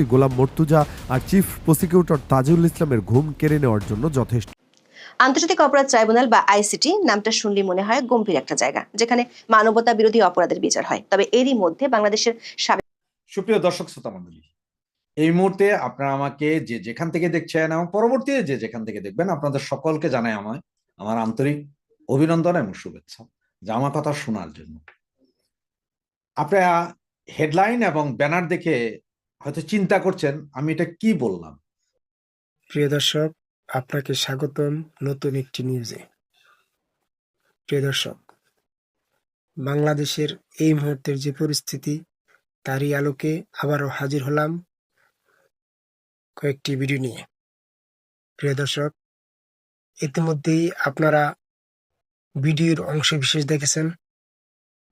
বিচারপতি গোলাম মর্তুজা আর chief prosecutor Tajul ইসলামের ঘুম কেড়ে নেওয়ার জন্য যথেষ্ট। আন্তর্জাতিক অপরাধ ট্রাইব্যুনাল বা আইসিটি নামটা শুনলে মনে হয় গম্ভীর একটা জায়গা যেখানে মানবতা বিরোধী অপরাধের বিচার হয়। তবে এরই মধ্যে বাংলাদেশের সাবেক সুপ্রিয় দর্শক শ্রোতা মন্ডলী এই মুহূর্তে আপনারা আমাকে যে যেখান থেকে দেখছেন এবং পরবর্তীতে যে যেখান থেকে দেখবেন আপনাদের সকলকে জানাই আমায় আমার আন্তরিক অভিনন্দন এবং শুভেচ্ছা। যা আমার কথা শোনার জন্য। আপনারা হেডলাইন এবং ব্যানার দেখে হয়তো চিন্তা করছেন, আমি এটা কি বললাম? প্রিয় দর্শক, আপনাকে স্বাগতম নতুন একটি নিউজে প্রিয় দর্শক, বাংলাদেশের এই মুহূর্তের যে পরিস্থিতি, তারই আলোকে আবারও হাজির হলাম কয়েকটি ভিডিও নিয়ে। প্রিয় দর্শক, ইতিমধ্যেই আপনারা ভিডিওর অংশ বিশেষ দেখেছেন।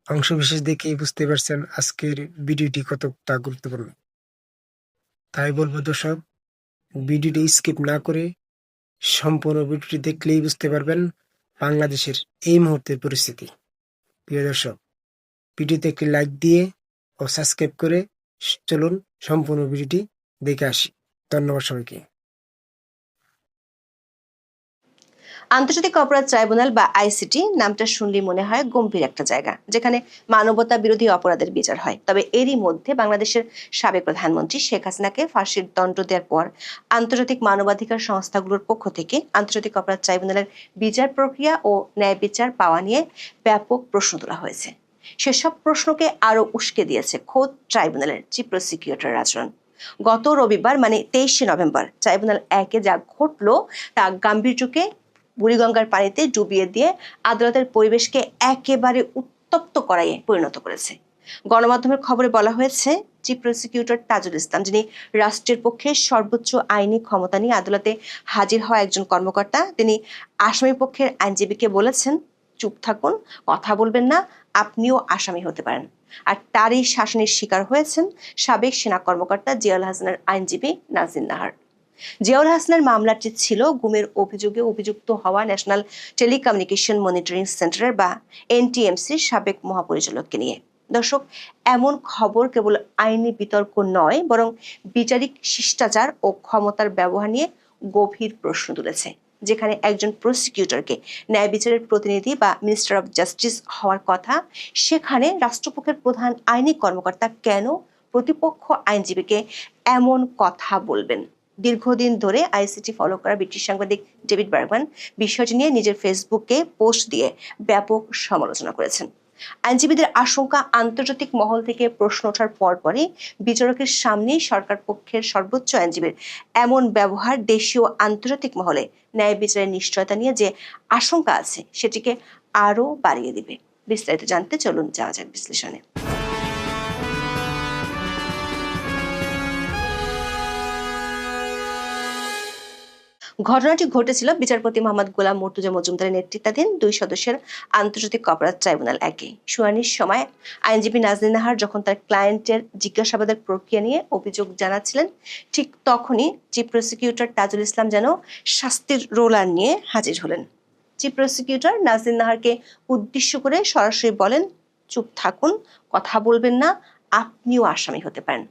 অংশ বিশেষ দেখেই বুঝতে পারছেন আজকের ভিডিওটি কতটা গুরুত্বপূর্ণ। তাই বলব দর্শক, ভিডিওটি স্কিপ না করে সম্পূর্ণ ভিডিওটি দেখলেই বুঝতে পারবেন বাংলাদেশের এই মুহূর্তের পরিস্থিতি। প্রিয় দর্শক, ভিডিওতে একটি লাইক দিয়ে ও সাবস্ক্রাইব করে চলুন সম্পূর্ণ ভিডিওটি দেখে আসি। ধন্যবাদ সবাইকে। আন্তর্জাতিক অপরাধ ট্রাইব্যুনাল বা আইসিটি নামটা শুনলে মনে হয় গম্ভীর একটা জায়গা, যেখানে মানবতা বিরোধী অপরাধের বিচার হয়। তবে এরই মধ্যে বাংলাদেশের সাবেক প্রধানমন্ত্রী শেখ হাসিনাকে ফাঁসির দণ্ড দেওয়ার পর আন্তর্জাতিক মানবাধিকার সংস্থাগুলোর পক্ষ থেকে আন্তর্জাতিক অপরাধ ট্রাইব্যুনালের বিচার প্রক্রিয়া ও ন্যায় বিচার পাওয়া নিয়ে ব্যাপক প্রশ্ন তোলা হয়েছে। সেসব প্রশ্নকে আরও উস্কে দিয়েছে খোদ ট্রাইব্যুনালের চিফ প্রসিকিউটর আচরণ গত রবিবার মানে তেইশে নভেম্বর, ট্রাইব্যুনাল একে যা ঘটলো তা গাম্ভীর্যকে বুড়িগঙ্গার পানিতে ডুবিয়ে দিয়ে আদালতের পরিবেশকে একেবারে উত্তপ্ত করাইয়ে পরিণত করেছে। গণমাধ্যমের খবরে বলা হয়েছে, চিফ প্রসিকিউটর তাজুল ইসলাম, যিনি রাষ্ট্রের পক্ষে সর্বোচ্চ আইনি ক্ষমতা নিয়ে আদালতে হাজির হওয়া একজন কর্মকর্তা, তিনি আসামি পক্ষের আইনজীবীকে বলেছেন, চুপ থাকুন, কথা বলবেন না, আপনিও আসামি হতে পারেন। আর তারই শাসনের শিকার হয়েছেন সাবেক সেনা কর্মকর্তা জিয়াল হাসানের আইনজীবী নাজিন নাহার। জিয়াউল হাসানের মামলাটি ছিল, গুমের অভিযোগে অভিযুক্ত হওয়া ন্যাশনাল টেলিকমিউনিকেশন মনিটরিং সেন্টারের বা এনটিএমসির সাবেক মহাপরিচালককে নিয়ে। দর্শক, এমন খবর কেবল আইনি বিতর্ক নয়, বরং বিচারিক শিষ্টাচার ও ক্ষমতার ব্যবহার নিয়ে গভীর প্রশ্ন তুলেছে, যেখানে একজন প্রসিকিউটরকে ন্যায় বিচারের প্রতিনিধি বা মিনিস্টার অফ জাস্টিস হওয়ার কথা, সেখানে রাষ্ট্রপক্ষের প্রধান আইনি কর্মকর্তা কেন প্রতিপক্ষ আইনজীবীকে এমন কথা বলবেন? দীর্ঘদিন ধরে আইসিটি ফলো করা ব্রিটিশ সাংবাদিক ডেভিড বার্গম্যান বিষয়টি নিয়ে নিজের ফেসবুকে পোস্ট দিয়ে ব্যাপক সমালোচনা করেছেন। আইনজীবীদের আশঙ্কা আন্তর্জাতিক মহল থেকে প্রশ্ন ওঠার পরপরই বিচারকের সামনেই সরকার পক্ষের সর্বোচ্চ আইনজীবীর এমন ব্যবহার দেশীয় আন্তর্জাতিক মহলে ন্যায় বিচারের নিশ্চয়তা নিয়ে যে আশঙ্কা আছে সেটিকে আরও বাড়িয়ে দিবে। বিস্তারিত জানতে চলুন যাওয়া যাক বিশ্লেষণে। ঘটনাটি ঘটেছিল বিচারপতি মোহাম্মদ গোলাম মর্তুজা মজুমদারের নেতৃত্বাধীন দুই সদস্যের আন্তর্জাতিক অপরাধ ট্রাইব্যুনাল একে। শুনানির সময় আইনজীবী নাজনীন নাহার যখন তার ক্লায়েন্টের জিজ্ঞাসাবাদের প্রক্রিয়া নিয়ে অভিযোগ জানাচ্ছিলেন, ঠিক তখনই চিফ প্রসিকিউটর তাজুল ইসলাম যেন শাস্তির রোলার নিয়ে হাজির হলেন। চিফ প্রসিকিউটর নাজনীন নাহারকে উদ্দেশ্য করে সরাসরি বলেন, চুপ থাকুন, কথা বলবেন না, আপনিও আসামি হতে পারেন।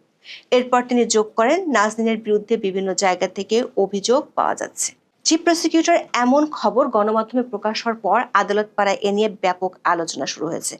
এরপর তিনি যোগ করেন নাজনীনের বিরুদ্ধে বিভিন্ন জায়গা থেকে অভিযোগ পাওয়া যাচ্ছে। চিফ প্রসিকিউটর, এমন খবর গণমাধ্যমে প্রকাশ হওয়ার পর আদালত পাড়ায় এ নিয়ে ব্যাপক আলোচনা শুরু হয়েছে।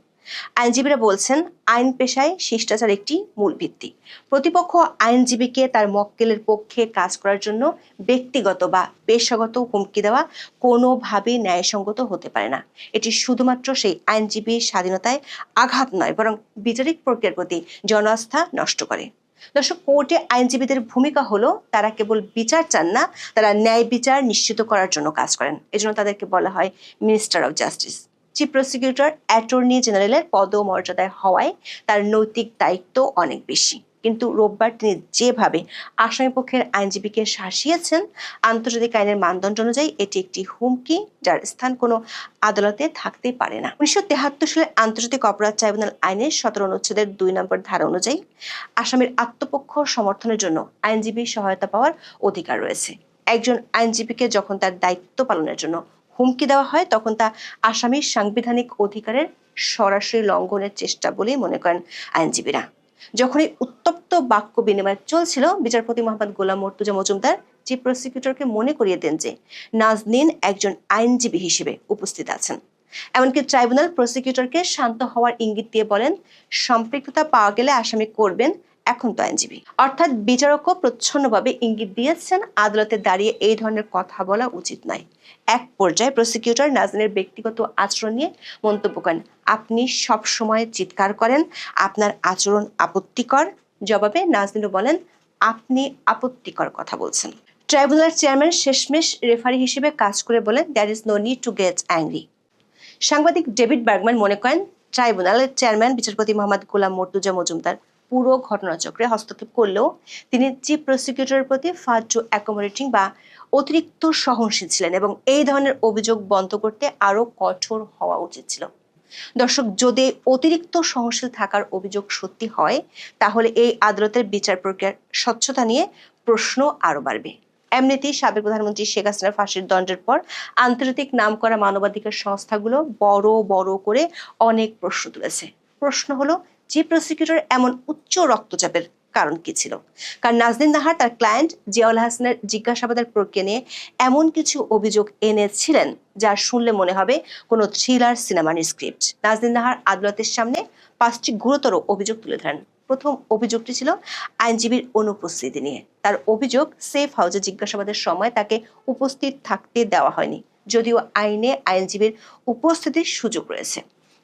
আইনজীবীরা বলছেন, আইন পেশায় শিষ্টাচার একটি মূল ভিত্তি। প্রতিপক্ষ আইনজীবীকে তার মক্কেলের পক্ষে কাজ করার জন্য ব্যক্তিগত বা পেশাগত হুমকি দেওয়া কোনোভাবেই ন্যায়সঙ্গত হতে পারে না। এটি শুধুমাত্র সেই আইনজীবীর স্বাধীনতায় আঘাত নয়, বরং বিচারিক প্রক্রিয়ার প্রতি জনআস্থা নষ্ট করে। দর্শক, কোর্টে আইনজীবীদের ভূমিকা হলো, তারা কেবল বিচার চান না, তারা ন্যায় বিচার নিশ্চিত করার জন্য কাজ করেন। এজন্য তাদেরকে বলা হয় minister of justice chief prosecutor attorney জেনারেলের পদ ও মর্যাদায় হওয়ায় তার নৈতিক দায়িত্ব অনেক বেশি। কিন্তু রোববার তিনি যেভাবে আসামিপক্ষের আইনজীবীকে শাসিয়েছেন, আন্তর্জাতিক আইনের মানদণ্ড অনুযায়ী এটি একটি হুমকি যার স্থান কোনো আদালতে থাকতে পারে না। উনিশশো তেহাত্তর সালে আন্তর্জাতিক অপরাধ ট্রাইব্যুনাল আইনের সতেরো অনুচ্ছেদের দুই নম্বর ধারা অনুযায়ী আসামির আত্মপক্ষ সমর্থনের জন্য আইনজীবী সহায়তা পাওয়ার অধিকার রয়েছে। একজন আইনজীবীকে যখন তার দায়িত্ব পালনের জন্য হুমকি দেওয়া হয়, তখন তা আসামির সাংবিধানিক অধিকারের সরাসরি লঙ্ঘনের চেষ্টা বলেই মনে করেন আইনজীবীরা। যখন এই উত্তপ্ত বাক্য বিনিময় চলছিল, বিচারপতি মোহাম্মদ গোলাম মর্তুজা মজুমদার চিফ প্রসিকিউটরকে মনে করিয়ে দেন যে নাজনীন একজন আইনজীবী হিসেবে উপস্থিত আছেন। এমনকি ট্রাইব্যুনাল প্রসিকিউটরকে শান্ত হওয়ার ইঙ্গিত দিয়ে বলেন, সম্পৃক্ততা পাওয়া গেলে আসামি করবেন এখন তো আইনজীবী। অর্থাৎ বিচারকও প্রচ্ছন্নভাবে ইঙ্গিত দিয়েছেন, আদালতে দাঁড়িয়ে এই ধরনের কথা বলা উচিত নয়। এক পর্যায়ে প্রসিকিউটর নাজনীনের ব্যক্তিগত আচরণ নিয়ে মন্তব্য করেন, আপনি সব সময় চিৎকার করেন, আপনার আচরণ আপত্তিকর। জবাবে নাজনীনও বলেন, আপনি আপত্তিকর কথা বলছেন। ট্রাইব্যুনাল চেয়ারম্যান শেষমেশ রেফারি হিসেবে কাজ করে বলেন there is no need to get angry সাংবাদিক ডেভিড বার্গম্যান মনে করেন, ট্রাইব্যুনালের চেয়ারম্যান বিচারপতি মোহাম্মদ গোলাম মর্তুজা মজুমদার পুরো ঘটনাচক্রে হস্তক্ষেপ করলেও তিনি চিফ প্রসিকিউটরের প্রতি ফার টু অ্যাকোমোডেটিং বা অতিরিক্ত সহনশীল ছিলেন এবং এই ধরনের অভিযোগ বন্ধ করতে আরও কঠোর হওয়া উচিত ছিল। দর্শক, যদি অতিরিক্ত সহনশীল থাকার অভিযোগ সত্যি হয়, তাহলে এই আদালতের বিচার প্রক্রিয়ার স্বচ্ছতা নিয়ে প্রশ্ন আরও বাড়বে। এমনিতেই সাবেক প্রধানমন্ত্রী শেখ হাসিনার ফাঁসির দণ্ডের পর আন্তর্জাতিক নামকরা মানবাধিকার সংস্থাগুলো বড় বড় করে অনেক প্রশ্ন তুলেছে। প্রশ্ন হলো চিফ প্রসিকিউটর এমন উচ্চ রক্তচাপের কারণ কি ছিল? কারণ নাজনীন নাহার তার ক্লায়েন্ট জিয়াউল হাসানের জিজ্ঞাসাবাদের প্রক্রিয়া নিয়ে এমন কিছু অভিযোগ এনেছিলেন, যা শুনলে মনে হবে কোনো থ্রিলার সিনেমার স্ক্রিপ্ট নাজদিন নাহার আদালতের সামনে পাঁচটি গুরুতর অভিযোগ তুলে ধরেন। প্রথম অভিযোগটি ছিল আইনজীবীর অনুপস্থিতি নিয়ে। তার অভিযোগ সেফ হাউসে জিজ্ঞাসাবাদের সময় তাকে উপস্থিত থাকতে দেওয়া হয়নি। যদিও আইনে আইনজীবীর উপস্থিতির সুযোগ রয়েছে।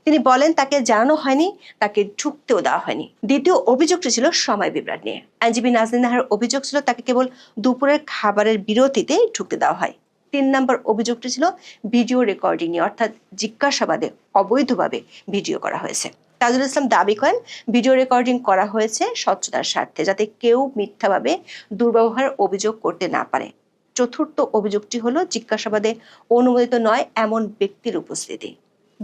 তিনি বলেন, তাকে জানানো হয়নি, তাকে ঢুকতেও দেওয়া হয়নি। দ্বিতীয় অভিযোগটি ছিল সময় বিভ্রাট নিয়ে। আইনজীবী নাজনীন নাহার অভিযোগ ছিল, তাকে কেবল দুপুরের খাবারের বিরতিতে ঢুকতে দেওয়া হয়। তিন নম্বর অভিযোগটি ছিল, ভিডিও রেকর্ডিং নিয়ে, অর্থাৎ জিজ্ঞাসাবাদে অবৈধভাবে ভিডিও করা হয়েছে। তাজুল ইসলাম দাবি করেন, ভিডিও রেকর্ডিং করা হয়েছে স্বচ্ছতার স্বার্থে, যাতে কেউ মিথ্যাভাবে দুর্ব্যবহার অভিযোগ করতে না পারে। চতুর্থ অভিযোগটি হলো, জিজ্ঞাসাবাদে অনুমোদিত নয়, এমন ব্যক্তির উপস্থিতি।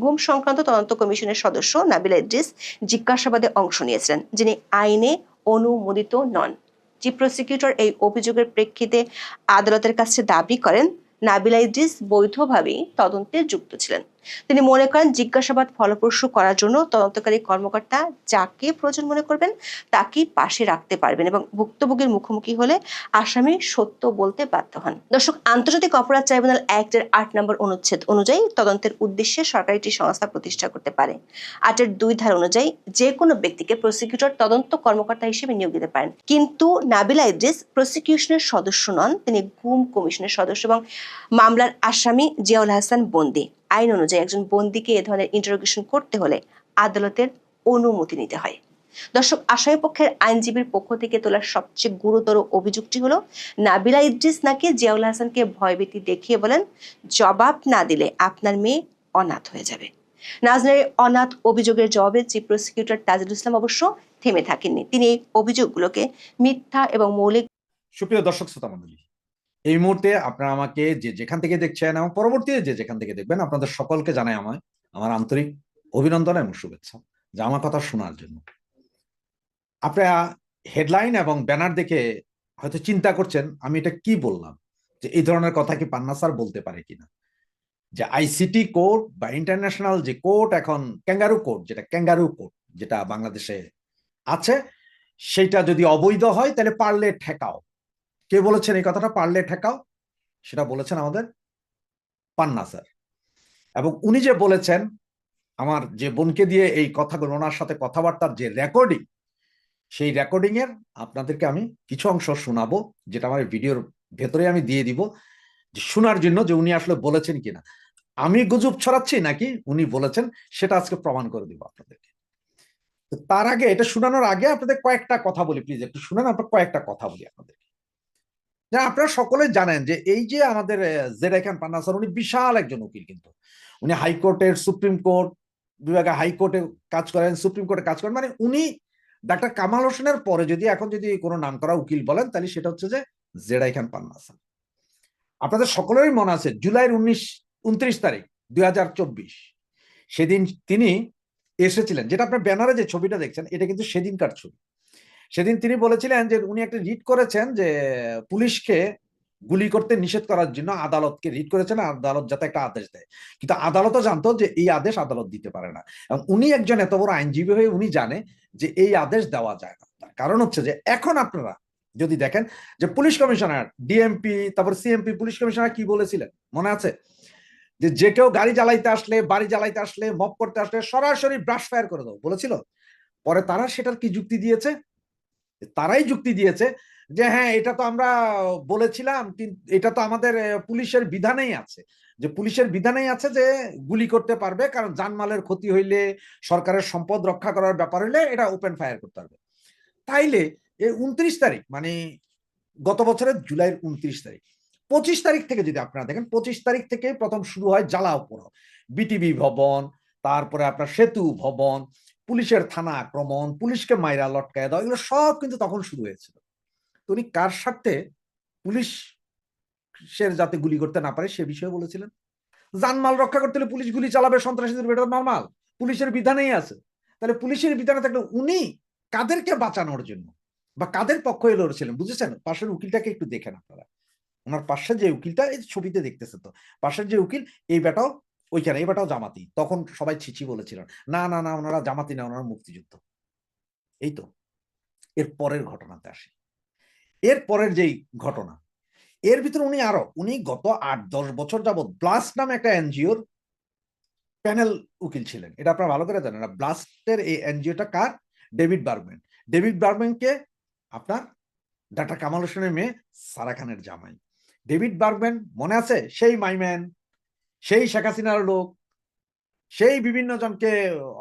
গুম সংক্রান্ত তদন্ত কমিশনের সদস্য নাবিল ইদ্রিস জিজ্ঞাসাবাদে অংশ নিয়েছিলেন, যিনি আইনে অনুমোদিত নন। চিফ প্রসিকিউটর এই অভিযোগের প্রেক্ষিতে আদালতের কাছে দাবি করেন, নাবিলা ইদ্রিস বৈধভাবেই তদন্তে যুক্ত ছিলেন। তিনি মনে করেন জিজ্ঞাসাবাদ ফলপ্রসূ করার জন্য তদন্তকারী কর্মকর্তা যাকে প্রয়োজন মনে করবেন তাকেই পাশে রাখতে পারবেন এবং ভুক্তভোগীর মুখোমুখি হলে আসামি সত্য বলতে বাধ্য হন। দর্শক, আন্তর্জাতিক অপরাধ ট্রাইব্যুনাল অ্যাক্টের আট নম্বর অনুচ্ছেদ অনুযায়ী তদন্তের উদ্দেশ্যে সরকারি একটি সংস্থা প্রতিষ্ঠা করতে পারে। আটের দুই ধারা অনুযায়ী যে কোনো ব্যক্তিকে প্রসিকিউটর তদন্ত কর্মকর্তা হিসেবে নিয়োগ দিতে পারেন। কিন্তু নাবিলা ইদ্রিস প্রসিকিউশনের সদস্য নন, তিনি গুম কমিশনের সদস্য এবং মামলার আসামি জিয়াউল হাসান বন্দি। আইন অনুযায়ী একজন বন্দিকে এ ধরনের ইন্টারোগেশন করতে হলে আদালতের অনুমতি নিতে হয়। দর্শক আসামি পক্ষের আইনজীবীর পক্ষ থেকে তোলার সবচেয়ে গুরুতর অভিযোগটি হলো, নাবিলা ইদ্রিস নাকি জিয়াউল হাসানকে ভয়ভীতি দেখিয়ে বলেন, জবাব না দিলে আপনার মেয়ে অনাথ হয়ে যাবে। নাজনের অনাথ অভিযোগের জবাবে চিফ প্রসিকিউটর তাজুল ইসলাম অবশ্য থেমে থাকেননি। তিনি এই অভিযোগগুলোকে মিথ্যা এবং মৌলিক সুপ্রিয় দর্শক শ্রোতা মন্ডলী এই মুহূর্তে আপনারা আমাকে যে যেখান থেকে দেখছেন এবং পরবর্তীতে যে যেখান থেকে দেখবেন, আপনাদের সকলকে জানাই আমায় আমার আন্তরিক অভিনন্দন এবং শুভেচ্ছা, যা আমার কথা শোনার জন্য। আপনারা হেডলাইন এবং ব্যানার দেখে হয়তো চিন্তা করছেন, আমি এটা কি বললাম? যে এই ধরনের কথা কি পান্না স্যার বলতে পারে কিনা? যে আইসিটি কোর্ট বা ইন্টারন্যাশনাল যে কোর্ট এখন ক্যাঙ্গারু কোর্ট যেটা ক্যাঙ্গারু কোর্ট যেটা বাংলাদেশে আছে সেটা যদি অবৈধ হয়, তাহলে পারলে ঠেকাও। কে বলেছেন এই কথাটা? পারলে ঠেকাও। সেটা বলেছেন আমাদের পান্না স্যার এবং উনি যে বলেছেন, আমার যে বোনকে দিয়ে এই কথাগুলো, ওনার সাথে কথাবার্তার যে রেকর্ডিং সেই রেকর্ডিং এর আপনাদেরকে আমি কিছু অংশ শোনাবো, যেটা আমার ভিডিওর ভেতরে আমি দিয়ে দিব, যে শোনার জন্য যে উনি আসলে বলেছেন কিনা। আমি গুজব ছড়াচ্ছি নাকি? উনি বলেছেন, সেটা আজকে প্রমাণ করে দিব আপনাদেরকে। তার আগে, এটা শোনানোর আগে আপনাদের কয়েকটা কথা বলি প্লিজ একটু শুনেন আপনার কয়েকটা কথা বলি আপনাদেরকে। যে আপনারা সকলে জানেন যে এই যে আমাদের জেডাই খান পান্না স্যার, উনি বিশাল একজন উকিল কিন্তু। উনি হাইকোর্টের সুপ্রিম কোর্ট, বিভাগে হাইকোর্টে কাজ করেন, সুপ্রিম কোর্টে কাজ করেন। মানে উনি ডাক্তার কামাল হোসেনের পরে যদি এখন যদি কোনো নাম করা উকিল বলেন, তাহলে সেটা হচ্ছে যে জেডাই খান পান্না স্যার। আপনাদের সকলেরই মনে আছে, জুলাইয়ের উনিশ, উনত্রিশ তারিখ, দুই হাজার চব্বিশ। সেদিন তিনি এসেছিলেন, যেটা আপনার ব্যানারে যে ছবিটা দেখছেন, এটা কিন্তু সেদিনকার ছবি। সেদিন তিনি বলেছিলেন যে উনি একটা রিট করেছেন যে পুলিশকে গুলি করতে নিষেধ করার জন্য আদালতকে রিট করেছেন, আদালত যাতে একটা আদেশ দেয়। কিন্তু আদালতও জানতো যে এই আদেশ আদালত দিতে পারে না। এবং উনি একজন এত বড় আইনজীবী হয়ে উনি জানে যে এই আদেশ দেওয়া যায় না। তার কারণ হচ্ছে যে এখন আপনারা যদি দেখেন যে পুলিশ কমিশনার, ডিএমপি, তারপর সিএমপি, পুলিশ কমিশনার কি বলেছিলেন? মনে আছে? যে যে কেউ গাড়ি জ্বালাইতে আসলে, বাড়ি জ্বালাইতে আসলে মপ করতে আসলে সরাসরি ব্রাশ ফায়ার করে দেবো। বলেছিল? পরে তারা সেটার কি যুক্তি দিয়েছে? তারাই যুক্তি দিয়েছে যে হ্যাঁ এটা তো আমরা বলেছিলাম এটা তো আমাদের পুলিশের বিধানেই আছে। যে, পুলিশের বিধানেই আছে যে, গুলি করতে পারবে, কারণ জানমালের ক্ষতি হইলে, সরকারের সম্পদ রক্ষা করার ব্যাপার হইলে এটা ওপেন ফায়ার করতে পারবে। তাইলে এই উনত্রিশ তারিখ মানে গত বছরের জুলাইয়ের উনত্রিশ তারিখ, পঁচিশ তারিখ থেকে যদি আপনারা দেখেন, পঁচিশ তারিখ থেকে প্রথম শুরু হয় জ্বালাও পোড়ো বিটিভি ভবন, তারপরে আপনার সেতু ভবন পুলিশের থানা আক্রমণ, পুলিশকে মাইরা লটকায় দেওয়া, এগুলো সব কিন্তু তখন শুরু হয়েছিল। তো উনি কার স্বার্থে পুলিশের যাতে গুলি করতে না পারে সে বিষয়ে বলেছিলেন। জানমাল রক্ষা করতে হলে পুলিশ গুলি চালাবে, সন্ত্রাসীদের বেটার নর্মাল পুলিশের বিধানেই আছে। তাহলে পুলিশের বিধানে থাকলে উনি কাদেরকে বাঁচানোর জন্য বা কাদের পক্ষ লড়ছিলেন, বুঝেছেন? পাশের উকিলটাকে একটু দেখেন আপনারা। ওনার পাশে যে উকিলটা, এই ছবিতে দেখতেছে তো, পাশের যে উকিল, এই বেটাও ওইখানে এই বেটাও জামাতি। তখন সবাই ছিছি বলেছিলেন, না না না, ওনারা জামাতি না, ওনারা মুক্তিযুদ্ধ। এই তো, এর পরের ঘটনাতে আসি। এর পরের যেই ঘটনা, এর ভিতরে উনি আরও, উনি গত আট, দশ বছর যাবৎ ব্লাস্ট নামে একটা এনজিওর প্যানেল উকিল ছিলেন। এটা আপনারা ভালো করে জানেন ব্লাস্টের এই এনজিওটা কার? David Bergman. ডেভিড বার্গম্যানকে আপনার ডাক্তার কামাল হোসেনের মেয়ে সারা খানের জামাই। ডেভিড বার্গম্যান, মনে আছে? সেই মাইম্যান। সেই শেখ হাসিনার লোক, সেই বিভিন্ন জনকে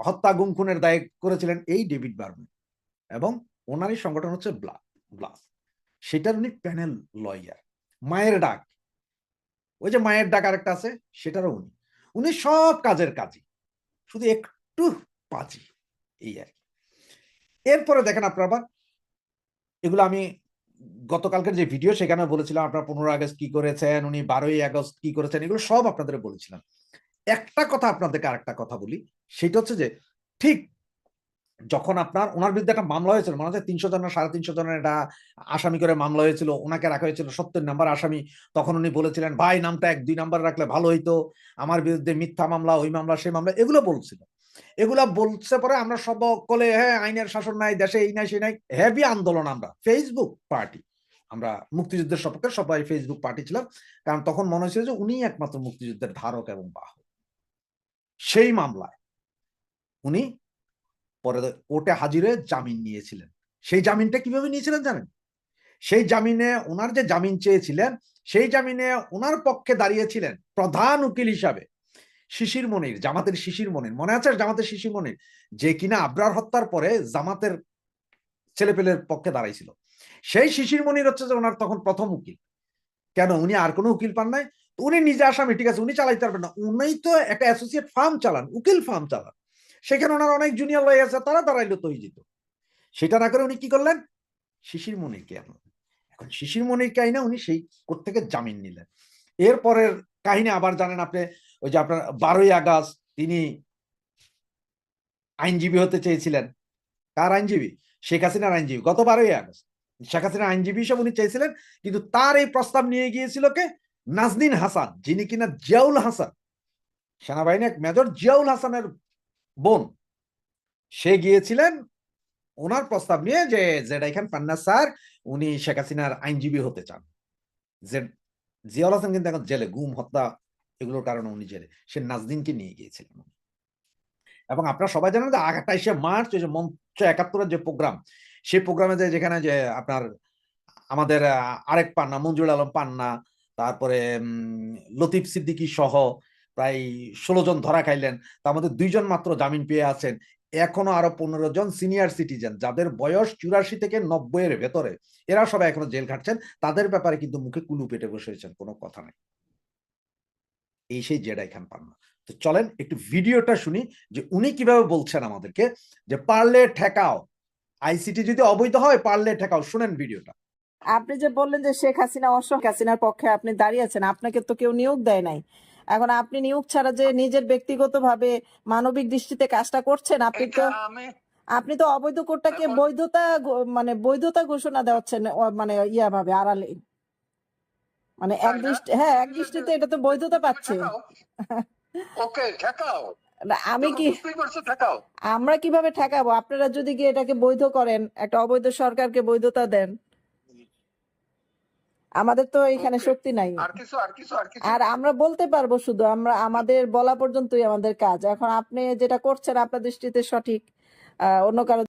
হত্যা গুম খুনের দায় করেছিলেন এই ডেভিড বার্গম্যান এবং ওনারই সংগঠন হচ্ছে ব্লা, ব্লাস। সেটার উনি প্যানেল লয়ার, মায়ের ডাক। ওই যে মায়ের ডাক আরেকটা আছে, সেটারও উনি। উনি সব কাজের কাজই, শুধু একটু পাজি, এই আর কি। এরপরে দেখেন আপনারা আবার, এগুলো আমি গতকালকের যে ভিডিও সেখানে বলেছিলাম আপনারা পনেরো আগস্ট কি করেছেন, উনি বারোই আগস্ট কি করেছেন, এগুলো সব আপনাদের বলেছিলাম। একটা কথা আপনাদেরকে আরেকটা কথা বলি, সেটা হচ্ছে যে ঠিক যখন আপনার, ওনার বিরুদ্ধে একটা মামলা হয়েছিল, মনে হচ্ছে তিনশো জনের, সাড়ে তিনশো জনের একটা আসামি করে মামলা হয়েছিল, ওনাকে রাখা হয়েছিল সত্তর নাম্বার আসামি, তখন উনি বলেছিলেন, ভাই, নামটা এক, দুই নাম্বার রাখলে ভালো হইতো, আমার বিরুদ্ধে মিথ্যা মামলা, ওই মামলা, সেই মামলা, এগুলো বলছিল। এগুলা বলছে পরে আমরা সকলে হ্যাঁ আইনের শাসন নাই, দেশে এই নাই, সেই নাই হেভি আন্দোলন আমরা ফেসবুক পার্টি আমরা মুক্তিযুদ্ধের সপক্ষে সবাই ফেসবুক পার্টি ছিলাম, কারণ তখন মনে হয়েছিল যে উনি একমাত্র মুক্তিযুদ্ধের ধারক এবং বাহক। সেই মামলায় উনি পরে কোর্টে হাজিরে জামিন নিয়েছিলেন। সেই জামিনটা কীভাবে নিয়েছিলেন জানেন? সেই জামিনে ওনার যে জামিন চেয়েছিলেন, সেই জামিনে ওনার পক্ষে দাঁড়িয়েছিলেন প্রধান উকিল হিসাবে। শিশির মনির, জামাতের শিশির মনির। মনে আছে জামাতের শিশির মনির? যে কিনা আবরার হত্যার পরে জামাতের ছেলেপেলের পক্ষে দাঁড়াইছিল। সেই শিশির মনির হচ্ছে যে ওনার তখন প্রথম উকিল। কেন? উনি আর কোনো উকিল পান নাই। উনি নিজে আসামি, ঠিক আছে? উনি চালাইতে পারবেন না। উনি তো একটা অ্যাসোসিয়েট ফার্ম চালান, উকিল ফার্ম চালান। সেখানে ওনার অনেক জুনিয়র লয় আছে, তারা দাঁড়াইলো তো যেত সেটা না করে উনি কি করলেন? শিশির মনিরকে আনলেন। এখন শিশির মনিরকে আইনা উনি সেই কোর্ট থেকে জামিন নিলেন। এরপরের কাহিনী আবার জানেন আপনি। ওই যে আপনার বারোই আগস্ট তিনি আইনজীবী হতে চেয়েছিলেন। কার আইনজীবী? শেখ হাসিনার আইনজীবী। গত বারোই আগস্ট। শেখ হাসিনার আইনজীবী হিসেবে উনি চেয়েছিলেন, কিন্তু তার এই প্রস্তাব নিয়ে গিয়েছিল কে? নাজনীন হাসান, যিনি কিনা জিয়াউল হাসান। সেনাবাহিনী এক মেজর জিয়াউল হাসানের বোন। সে গিয়েছিলেন ওনার প্রস্তাব নিয়ে যে জেডাই খান পান্না স্যার, উনি শেখ হাসিনার আইনজীবী হতে চান। জিয়াউল হাসান কিন্তু এখন জেলে, গুম, হত্যা এগুলোর কারণে উনি জেলে। সে নাজদিনকে নিয়ে গিয়েছিলেন এবং আপনারা সবাই জানেন যে আঠাইশে মার্চ ওই যে মঞ্চ একাত্তরের যে প্রোগ্রাম, সেই প্রোগ্রামে যে যেখানে যে আপনার আমাদের আরেক পান্না মঞ্জুর আলম পান্না, তারপরে লতিফ সিদ্দিকী সহ প্রায় ষোলো জন ধরা খাইলেন। তার মধ্যে দুইজন মাত্র জামিন পেয়ে আছেন। এখনও আরও পনেরো জন সিনিয়র সিটিজেন, যাদের বয়স চুরাশি থেকে নব্বই এর ভেতরে। এরা সবাই এখনও জেল খাটছেন। তাদের ব্যাপারে কিন্তু মুখে কুলু পেটে বসেছেন, কোনো কথা নাই। এই সেই জেডাই খান পান্না তো চলেন একটু ভিডিওটা শুনি যে উনি কীভাবে বলছেন আমাদেরকে যে পারলে ঠেকাও। আইসিটি যদি অবৈধ হয় পারলে ঠেকাও। শুনেন ভিডিওটা। আপনি যে বললেন যে শেখ হাসিনা অশোক হাসিনার পক্ষে আপনি দাঁড়িয়েছেন আপনাকে তো কেউ নিয়োগ দেয় নাই। এখন আপনি নিয়োগ ছাড়া যে নিজের ব্যক্তিগতভাবে মানবিক দৃষ্টিতে কাজটা করছেন আপনি তো আপনি তো অবৈধ কোর্টটাকে বৈধতা মানে বৈধতা ঘোষণা দেওয়াচ্ছেন মানে ইয়া ভাবে আড়ালে। মানে এক দৃষ্টি হ্যাঁ এক দৃষ্টিতে এটা তো বৈধতা পাচ্ছে। ওকে ঠেকাও। আমি কি আমরা কীভাবে ঠেকাবো? আপনারা যদি গিয়ে এটাকে বৈধ করেন একটা অবৈধ সরকারকে বৈধতা দেন। আমাদের তো এখানে শক্তি নাই। আর আমরা বলতে পারব শুধু আমরা আমাদের বলা পর্যন্তই আমাদের কাজ। এখন আপনি যেটা করছেন আপনার দৃষ্টিতে সঠিক। অন্য কারও